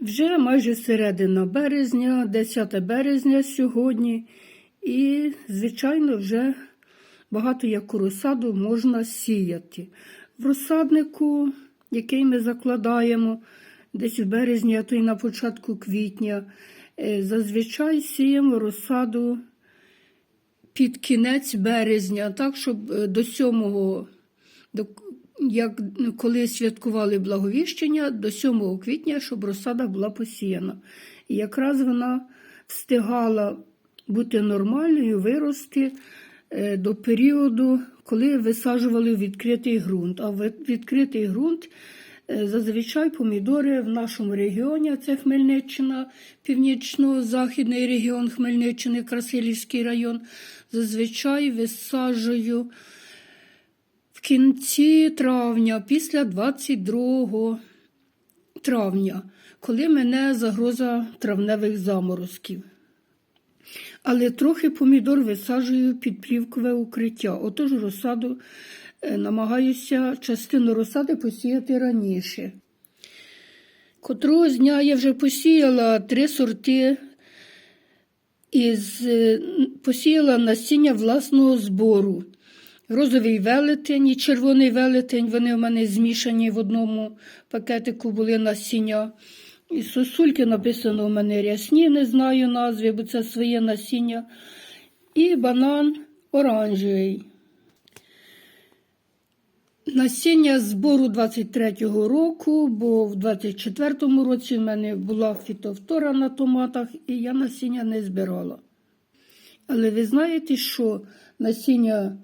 Вже майже середина березня, 10 березня сьогодні, і, звичайно, вже багато яку розсаду можна сіяти. В розсаднику, який ми закладаємо десь в березні, а то й на початку квітня, е, зазвичай сіємо розсаду під кінець березня, так, щоб е, до 7 до, як коли святкували благовіщення, до 7 квітня, щоб розсада була посіяна. І якраз вона встигала бути нормальною, вирости е, до періоду, коли висаджували відкритий ґрунт. А відкритий ґрунт е, зазвичай помідори в нашому регіоні, це Хмельниччина, північно-західний регіон Хмельниччини, Красилівський район, зазвичай висаджую кінці травня, після 22 травня, коли мене загроза травневих заморозків. Але трохи помідор висаджую під плівкове укриття. Отож розсаду е, намагаюся частину розсади посіяти раніше. Котрого дня я вже посіяла три сорти із е, посіяла насіння власного збору. Розовий велетень і червоний велетень, вони в мене змішані в одному пакетику були насіння. І сосульки написано у мене рясні, не знаю назви, бо це своє насіння. І банан оранжевий. Насіння збору 23-го року, бо в 24-му році в мене була фітофтора на томатах, і я насіння не збирала. Але ви знаєте, що насіння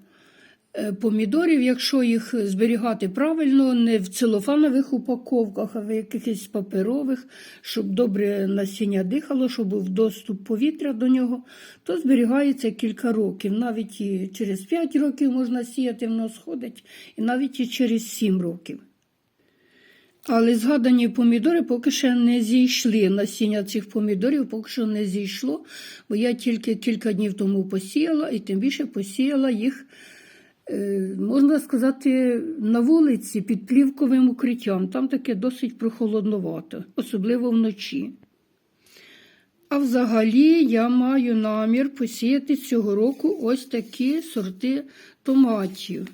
помідорів, якщо їх зберігати правильно, не в целофанових упаковках, а в якихось паперових, щоб добре насіння дихало, щоб був доступ повітря до нього, то зберігається кілька років. Навіть і через 5 років можна сіяти, воно сходить, і навіть і через 7 років. Але згадані помідори поки ще не зійшли. Насіння цих помідорів поки що не зійшло, бо я тільки кілька днів тому посіяла і тим більше посіяла їх, е, можна сказати, на вулиці під плівковим укриттям. Там таке досить прохолодновато, особливо вночі. А взагалі я маю намір посіяти цього року ось такі сорти томатів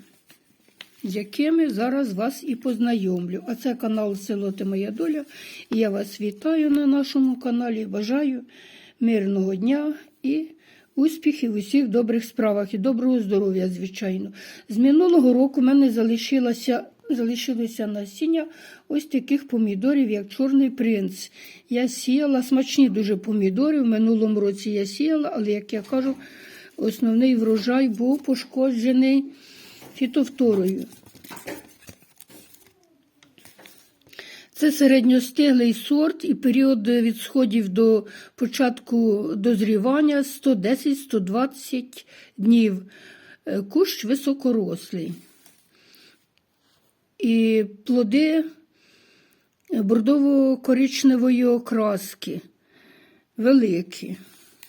з якими зараз вас і познайомлю. А це канал Село Ти Моя Доля. І я вас вітаю на нашому каналі. Бажаю мирного дня і успіхів у всіх добрих справах і доброго здоров'я, звичайно. З минулого року в мене залишилося. Залишилося насіння ось таких помідорів, як Чорний принц. Я сіяла смачні дуже помідори. В минулому році я сіяла, але, як я кажу, основний врожай був пошкоджений фітовторою. Це середньостиглий сорт і період від сходів до початку дозрівання 110-120 днів. Е, Кущ високорослий. І плоди бордово-коричневої окраски великі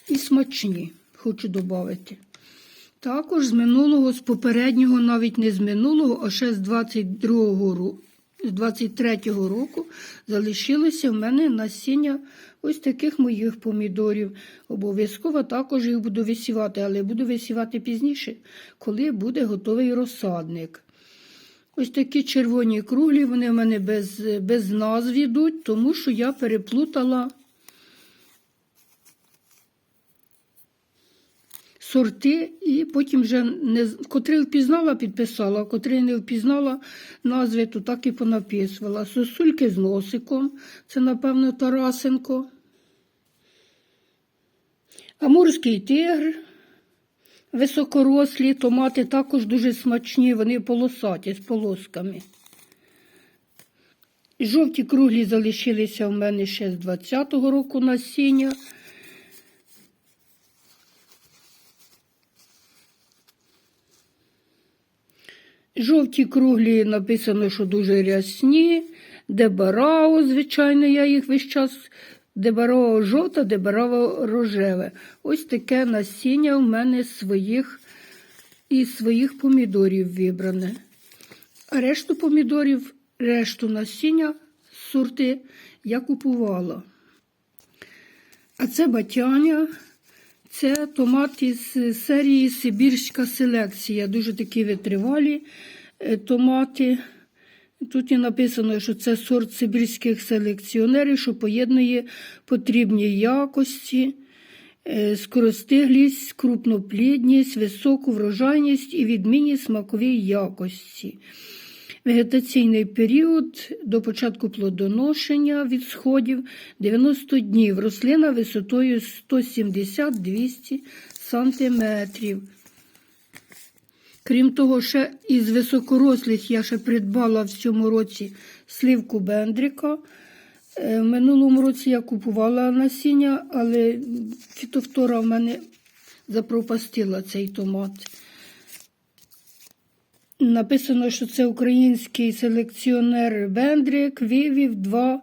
і смачні, хочу додати. Також з минулого, з попереднього, навіть не з минулого, а ще з 22-го року. З 23-го року залишилося в мене насіння ось таких моїх помідорів. Обов'язково також їх буду висівати, але буду висівати пізніше, коли буде готовий розсадник. Ось такі червоні круглі, вони в мене без, без назв йдуть, тому що я переплутала сорти, і потім вже не котрий впізнала, підписала, котрий не впізнала назви, то так і понаписувала. Сосульки з носиком, це, напевно, Тарасенко. Амурський тигр. Високорослі томати також дуже смачні, вони полосаті з полосками. Жовті круглі залишилися в мене ще з 20-го року насіння. Жовті круглі написано, що дуже рясні. Дебарао, звичайно, я їх весь час. Дебарао жовта, дебарао рожеве. Ось таке насіння у мене своїх із своїх помідорів вибране. А решту помідорів, решту насіння сорти я купувала. А це батяня. Це томат із серії Сибірська селекція. Дуже такі витривалі е, томати. Тут і написано, що це сорт сибірських селекціонерів, що поєднує потрібні якості, е, скоростиглість, крупноплідність, високу врожайність і відмінні смакові якості. Вегетаційний період до початку плодоношення від сходів 90 днів. Рослина висотою 170-200 см. Крім того, ще із високорослих я ще придбала в цьому році сливку бендрика. Е, В минулому році я купувала насіння, але фітофтора в мене запропастила цей томат. Написано, що це український селекціонер Бендрик вивів два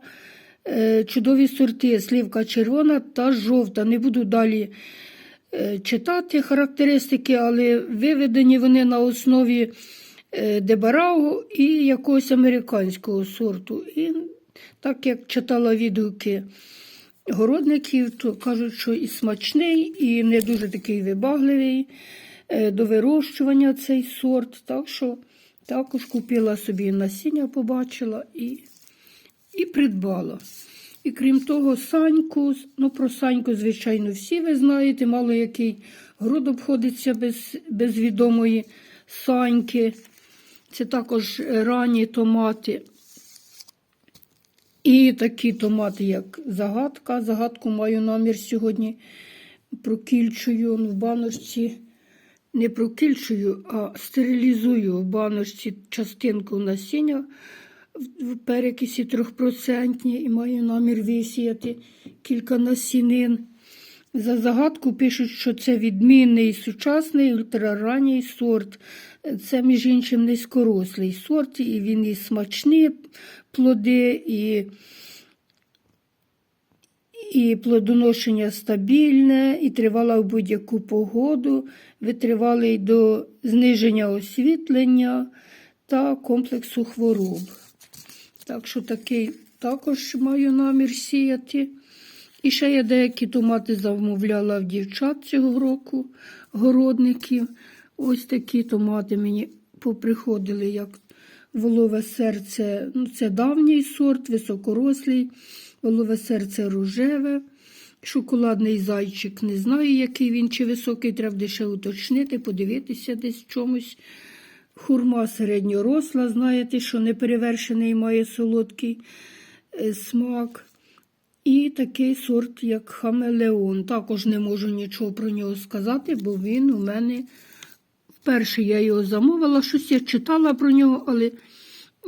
е, чудові сорти слівка червона та жовта. Не буду далі е, читати характеристики, але виведені вони на основі е, дебарау і якогось американського сорту. І так як читала відгуки городників, то кажуть, що і смачний, і не дуже такий вибагливий до вирощування цей сорт. Так що також купила собі насіння, побачила і, і придбала. І крім того, саньку, ну про саньку, звичайно, всі ви знаєте, мало який город обходиться без, без відомої саньки. Це також ранні томати. І такі томати, як загадка. Загадку маю намір сьогодні прокільчую в баночці. Не прокільчую, а стерилізую в баночці частинку насіння в перекисі трьохпроцентні і маю намір висіяти кілька насінин. За загадку пишуть, що це відмінний сучасний ультраранній сорт. Це, між іншим, низькорослий сорт, і він і смачні плоди, і, і плодоношення стабільне, і тривала в будь-яку погоду, витривалий до зниження освітлення та комплексу хвороб. Так що такий також маю намір сіяти. І ще я деякі томати замовляла в дівчат цього року, городників. Ось такі томати мені поприходили, як волове серце. Ну, Це давній сорт, високорослий, волове серце рожеве. Шоколадний зайчик, не знаю, який він, чи високий, треба ще уточнити, подивитися десь чомусь. Хурма середньоросла, знаєте, що неперевершений має солодкий е, смак. І такий сорт, як хамелеон. Також не можу нічого про нього сказати, бо він у мене вперше я його замовила, щось я читала про нього, але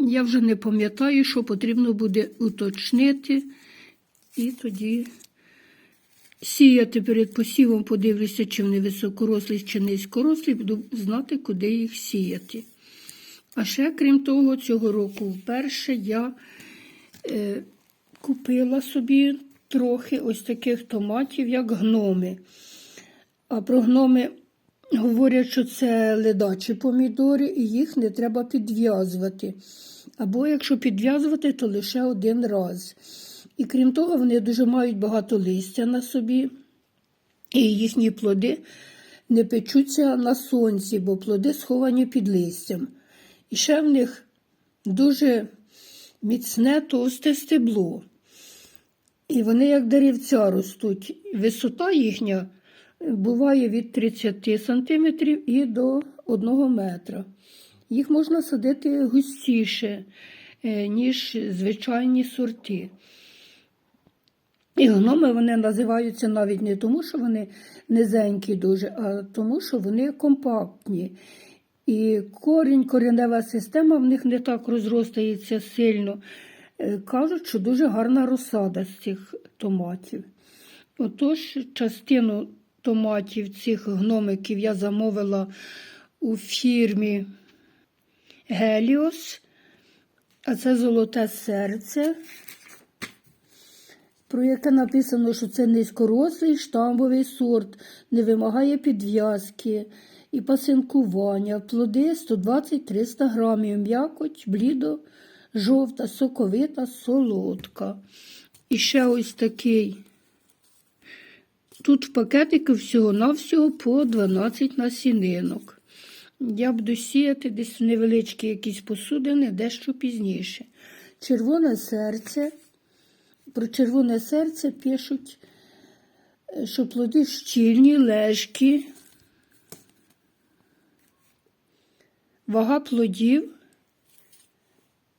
я вже не пам'ятаю, що потрібно буде уточнити. І тоді сіяти перед посівом, подивлюся, чи вони високорослі, чи низькорослі, буду знати, куди їх сіяти. А ще, крім того, цього року вперше я е, купила собі трохи ось таких томатів, як гноми. А про гноми говорять, що це ледачі помідори, і їх не треба підв'язувати. Або якщо підв'язувати, то лише один раз. І крім того, вони дуже мають багато листя на собі, і їхні плоди не печуться на сонці, бо плоди сховані під листям. І ще в них дуже міцне товсте стебло. І вони, як деревця, ростуть. Висота їхня буває від 30 см і до 1 метра. Їх можна садити густіше, е, ніж звичайні сорти. І гноми вони називаються навіть не тому, що вони низенькі дуже, а тому, що вони компактні. І корінь, коренева система в них не так розростається сильно. Е, Кажуть, що дуже гарна розсада з цих томатів. Отож, частину томатів цих гномиків я замовила у фірмі Геліос, а це золоте серце, про яке написано, що це низькорослий штамбовий сорт, не вимагає підв'язки і пасинкування. Плоди 120-300 грамів, м'якоть, блідо, жовта, соковита, солодка. І ще ось такий. Тут в пакетику всього-навсього по 12 насінинок. Я буду сіяти десь невеличкі якісь посудини, дещо пізніше. Червоне серце. Про червоне серце пишуть, е, що плоди щільні, лежкі. Вага плодів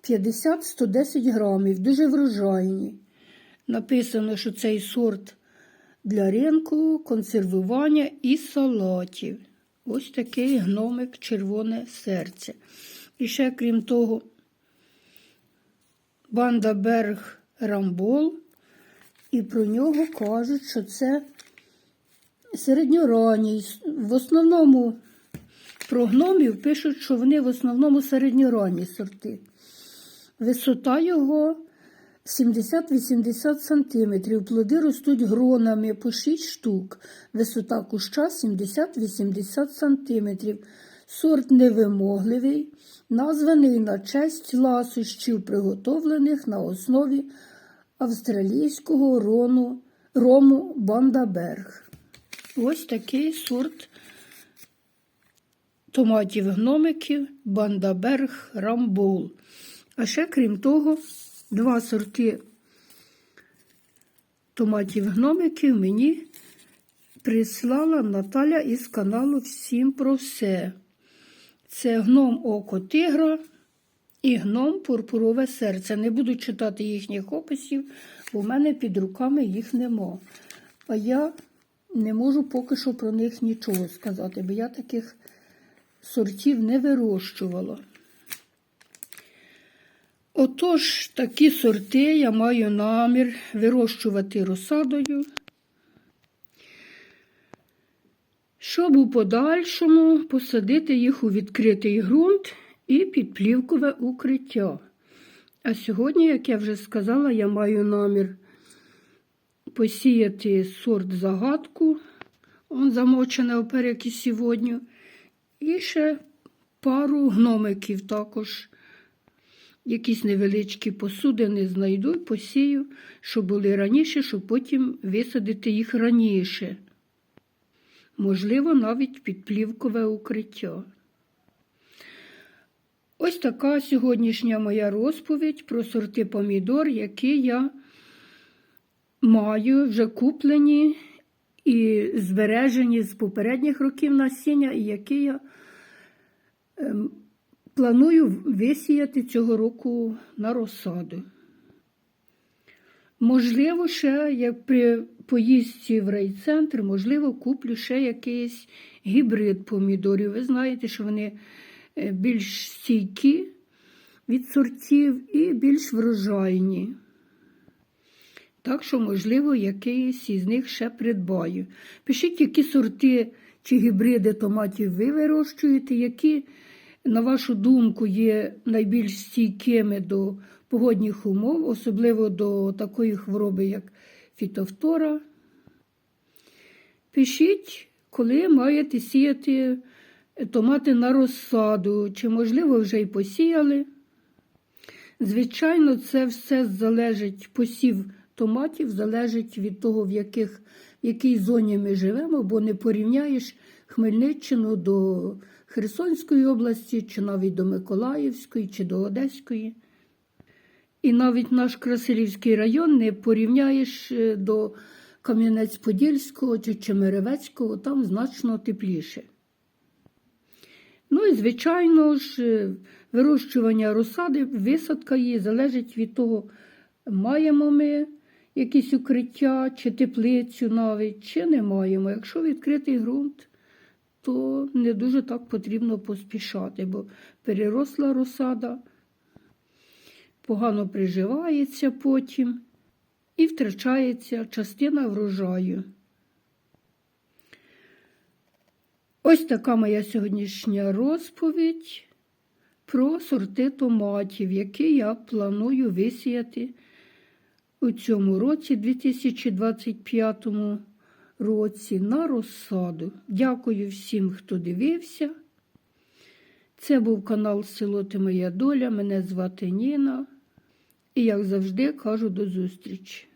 50-110 грамів, дуже врожайні. Написано, що цей сорт для ринку, консервування і салатів. Ось такий гномик червоне серце. І ще, крім того, банда Берг Рамбол. І про нього кажуть, що це середньоранній. В основному про гномів пишуть, що вони в основному середньоранні сорти. Висота його 70-80 см. Плоди ростуть гронами по 6 штук. Висота куща 70-80 см. Сорт невимогливий, названий на честь ласощів, приготовлених на основі австралійського рону, рому Бандаберг. Ось такий сорт томатів гномиків Бандаберг Рамбол. А ще, крім того, два сорти томатів гномиків мені прислала Наталя із каналу Всім про все. Це гном Око Тигра і гном Пурпурове серце. Не буду читати їхніх описів, бо в мене під руками їх нема. А я не можу поки що про них нічого сказати, бо я таких сортів не вирощувала. Отож, такі сорти я маю намір вирощувати розсадою, щоб у подальшому посадити їх у відкритий ґрунт і під плівкове укриття. А сьогодні, як я вже сказала, я маю намір посіяти сорт загадку, он замочене оперек і сьогодні, і ще пару гномиків також. Якісь невеличкі посудини знайду і посію, щоб були раніше, щоб потім висадити їх раніше. Можливо, навіть під плівкове укриття. Така сьогоднішня моя розповідь про сорти помідор, які я маю вже куплені і збережені з попередніх років насіння, і які я ем, планую висіяти цього року на розсаду. Можливо, ще, як при поїздці в райцентр, можливо, куплю ще якийсь гібрид помідорів. Ви знаєте, що вони більш стійкі від сортів і більш врожайні. Так що, можливо, якийсь із них ще придбаю. Пишіть, які сорти чи гібриди томатів ви вирощуєте, які, на вашу думку, є найбільш стійкими до погодних умов, особливо до такої хвороби, як фітофтора. Пишіть, коли маєте сіяти томати на розсаду, чи, можливо, вже й посіяли. Звичайно, це все залежить, посів томатів залежить від того, в, яких, в якій зоні ми живемо, бо не порівняєш Хмельниччину до Херсонської області, чи навіть до Миколаївської, чи до Одеської. І навіть наш Красилівський район не порівняєш е, до Кам'янець-Подільського чи Чемеревецького, там значно тепліше. Ну і, звичайно ж, е, вирощування розсади, висадка її залежить від того, маємо ми якісь укриття чи теплицю навіть, чи не маємо. Якщо відкритий ґрунт, то не дуже так потрібно поспішати, бо переросла розсада, погано приживається потім і втрачається частина врожаю. Ось така моя сьогоднішня розповідь про сорти томатів, які я планую висіяти у цьому році, 2025 році, на розсаду. Дякую всім, хто дивився. Це був канал Село Ти Моя Доля. Мене звати Ніна. І як завжди кажу до зустрічі.